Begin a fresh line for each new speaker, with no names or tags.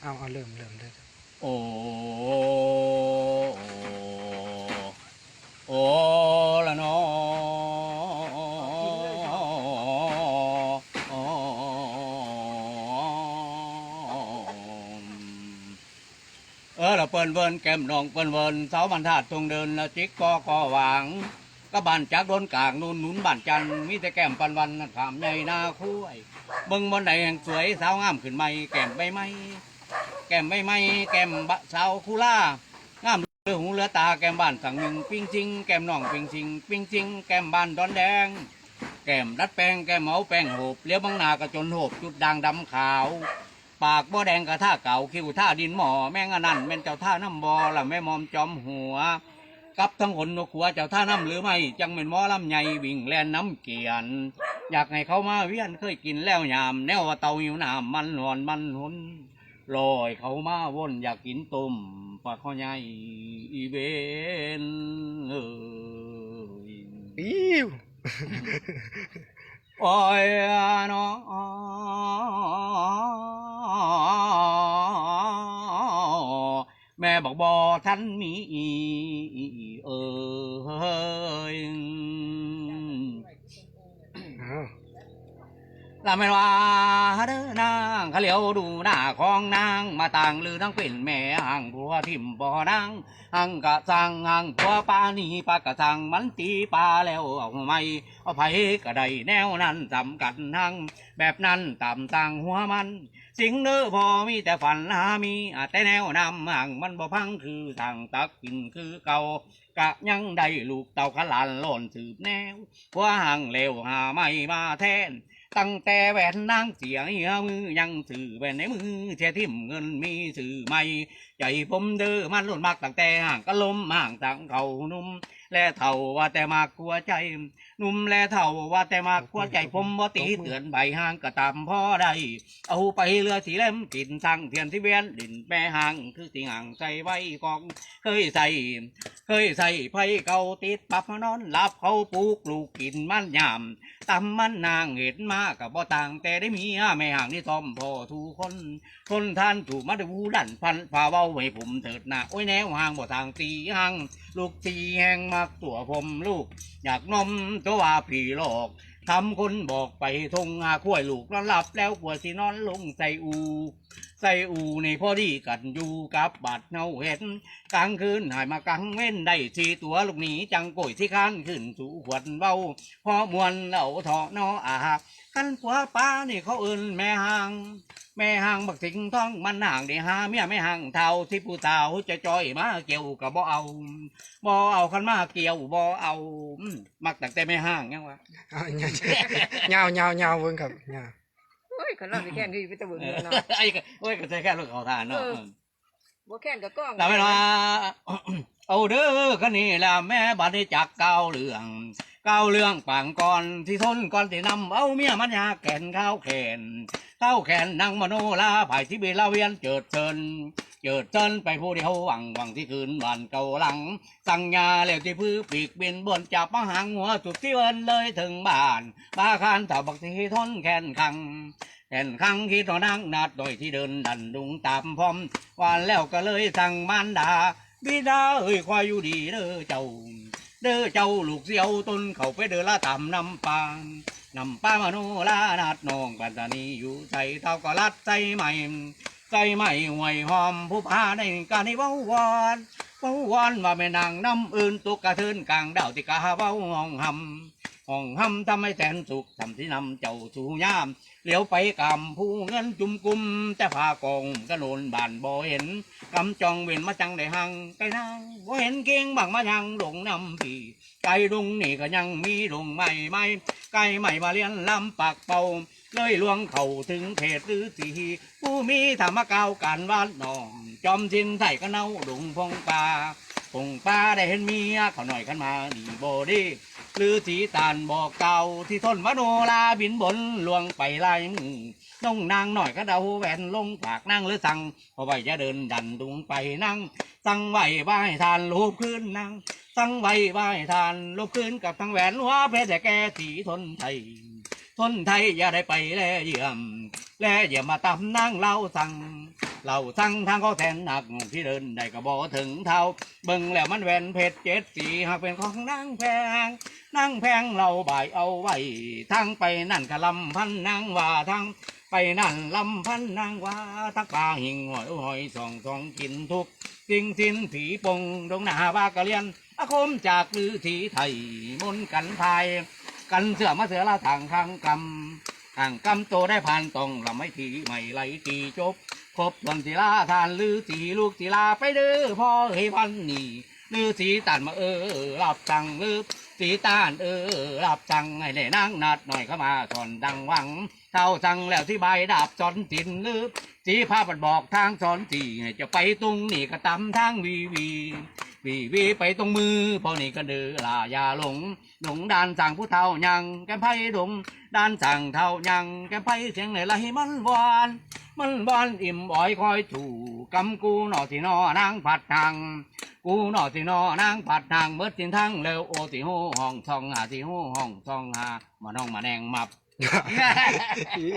เอาเอาเริ่มเริ่มเลย
โอ้โอ้ละนอเออเราเปิ้นเวินแก้มนองเปิ้นเวินเสาบรรทัดตรงเดินละจิกกอก็หวางก็บานจากโดนกลางนูนหนุนบ้านจันมีแต่แก้มปันวันขามใหญ่นาคุ้ยเบิ่งบนไหนแห่งสวยสาวงามขึ้นใหม่แก้มใบไม้ แก้มไม่ไม่แก้มบะสาวคูล่างามเรือหูเรือตาแก้มบ้านสังหนึ่งปิ้งจิงแก้มน่องปิ้งจิงปิ้งจิงแก้มบ้านดอนแดง แก้มดัดแป้งแก้มเมาแป้งโหบเลี้ยวบางนากระจนโหบจุดด่างดำขาว ปากบ่แดงกระท่าเก่าคิ้วท่าดินหมอแม่งอันนั่นแม่นเจ้าท่าน้ำบอละแม่มอมจอมหัวกับทั้งหนนกหัวเจ้าท่าน้ำหรือไม่จังเป็นหมอลำใหญ่วิ่งแล่นน้ำเกียน อยากให้เขามาเวียนเคยกินแล้วยาม แนวว่าเตาอยู่น้ำมันหอนมันหน ลอยเขามาวนอยากกินต้มปลาข้อใหญ่อีเวนเอ้ย
อิ้ว
โอ้ยเนาะแม่บอกบอท่านมีเอ้ย
เอ
ลาไม่ว่าเด้อนางเขาเหลียวดูหน้าของนาง มาต่างลือทั้งเป็นแม่ห่างผัวทิมบ่อนางหังกะสังหังผัวปานีปากะสังมันตีปลาแล้วเอาไม่เอาไผก็ได้แนวนั้นจำกันหังแบบนั้นตามต่างหัวมัน สิงเด้อพอมีแต่ฝันหามีอาแต่แนวนำห่างมันบ่พังคือทางตักกินคือเก่ากะยังได้ลูกเต่าขลานหล่นสืบแนวผัวห่างเลวหาไม่มาแทน ตั้งแต่แหวนนางเสียเหียมือยังสื่อแหวนในมือเสียทิมเงินมีสื่อไม่ใจผมเด้อมันหล่นมากตั้งแต่ห่างก็ล้มห่างตั้งเขานุ่มและเท่าว่าแต่มากกลัวใจ นุ่มและเท่าว่าแต่มากกลัวใจผมบ่ตีเตือนใบห่างก็ตามพ่อได้เอาไปเรือสีเล่มกินสั่งเทียนที่เวียนดินแม่ห่างคือสิ่งห่างใส่ไว้กองเคยใส่ เคยใส่ไผ่เก่าติดปับมานอนหลับเขาปลูกลูกกินมันยามตำมันนางเห็นมากกับบ่ต่างแต่ได้มีห้าแม่ห่างนี่ทอมพ่อทุกคนคนท่านถูกมาดูดันพันพาเว้าให้ผมเถิดนะโอ้ยแนวห่างบ่ทางตีห่างลูกตีแหงมากตัวผมลูก อยากนมตัวว่าผีหลอก ทำคนบอกไปทงอาข้วยลูกนอนหลับแล้วกลัวสินอนลงใส่อู ใส่อูในพอดีกันอยู่กับบาดเนาเห็นกลางคืนหายมากลางเว้นได้ทีตัวลูกหนีจังโกยที่ข้านขึ้นสู่ขวดเบาพอมวนเหล่าเถาะนออา กันผัวป้านี่เขาเอินแม่ห่างแม่ห่างบักสิงท้องมันห่างได้หาเมียไม่ห่างเท่าที่ผู้สาวจะจอยมาเกี่ยวกับบ่เอาบ่เอาคันมาเกี่ยวบ่เอาอืมมักตั้งแต่ไม่ห่างยังวะ
เอาเงาเงาเงาเบิ่งครับเงา
โอ้ยขนาดไปแค่นี้ไปตะเบิง
เออ
เลยเนาะ
ไอ้ก็โอ้ยก็ใช่แค่ลูกเขาทานเนาะ
เออบ่แค่นกับกล้อง
แต่ไม่ว่าเอาเด้อคันนี้ละแม่บัดนี้จักเก้าเรื่องเก้าเรื่องปังก่อนที่ทนก่อนที่นำเอาเมียมันยาแก่นข้าวแขนข้าวแขนนางมโนลาภายที่เบลาเวียนเจิดเชิญเจิดเชิญไปผู้เดียวหวังหวังที่คืนวันเก่าหลัง สั่งยาแล้วที่พื้ปีกบินบนจับมาหางหัวจุดที่เอินเลยถึงบ้านบ้าคานเต่าบักที่ทนแขนคังแก่นครั้งที่ต่อนั่งนาดโดยที่เดินดันดุงตามพร้อมวันแล้วก็เลยสั่งมารดาบิดาเอ้ยควายอยู่ดีเด้อเจ้า เด้อเจ้าลูกเสียวต้นเขาไปเดินละตำนำปางนำป้ามาโนลานาดนองปัตตานีอยู่ใจเท่าก็ลัดใจใหม่ใจใหม่ห่วยหอมผู้พาในการให้เว้าวอนเว้าวอนว่าแม่นางน้ำอื่นตุกกระเทินกลางดาวติกาเว้าห้องหำ ห้องห้ำทำให้แสนสุขทำที่นำเจ้าสู่ยามเหลียวไปกำผู้เงินจุ่มกุมแต่พากองกระโนนบานบ่เห็นกำจองเวนมาจังได้หังไก่นางบ่เห็นเก่งบังมายังหลงนำปีไก่ดงนี่ก็ยังมีดงใหม่ใหม่ไก่ใหม่มาเลี้ยนลำปากเป่าเลยลวงเข้าถึงเขตหรือสีผู้มีธรรมกาวการวานนองจอมจินใส่ก็เน่าดงพงปลาพงปลาได้เห็นเมียเขาหน่อยขันมานี่บ่ดี หรือสีตานบอกเก่าที่ทนมโนลาบินบนลวงไปไล่น้องนางหน่อยก็เดาแหวนลงปากนั่งหรือสั่งพอไว้จะเดินดันดุงไปนั่งสั่งไว้ไหว้ทานลูบขึ้นนั่งสั่งไว้ไหว้ทานลูบขึ้นกับทั้งแหวนหัวเพชรแต่แกสีทนไทยทนไทยอย่าได้ไปแลเยี่ยมแลเยี่ยมมาตำนั่งเล่าสั่ง เราทั้งทางเขาแทนหนักที่เดินได้ก็บอถึงเท่าเบิ่งแล้วมันแหวนเพชรเจ็ดสีหากเป็นของนางแพงนางแพงเราบ่ายเอาไว้ทั้งไปนั่นกะลำพันนางว่าทั้งไปนั่นลำพันนางว่าทักปลาหิงหอยหอยสองสองกินทุกสิ่งสิ้นผีปงดงหนาบากะเลียนอาคมจากลือถีไทยมนต์กันพาย กันเสือมาเสือละทางข้างกำทางกำโตได้ผ่านตองลำไม่ทีไม่ไหลตีจบ ครบส่วนศิลาทานลือสีลูกศิลาไปเด้อพ่อเฮพันนี่ลือสีตันมาเออรับสั่งลือสีตานเออรับสั่งให้ได้นั่งนัดหน่อยเข้ามาสอนดังหวังเท่าสั่งแล้วที่ใบดาบจอนตินลือสีผ้าบัดบอกทางสอนสีจะไปตรงนี่ก็ตำทางวีวี วีวีไปตรงมือพอนี่ก็เดือลาอย่าหลงหลงด้านสั่งผู้เท่ายังแกมไพ่ดงด้านสั่งเท่ายังแกมไพ่เสียงไหนละให้มันหวาน มันบานอิ่มอ้อยคอยถูกำกูหนอสินอนางผัดทางกูหนอสินอนางผัดทางเมื่อสินทั้งเร็วโอสิหูห้องทองหาสิหูห้องทองหามาน้องมาแนงมับ
อี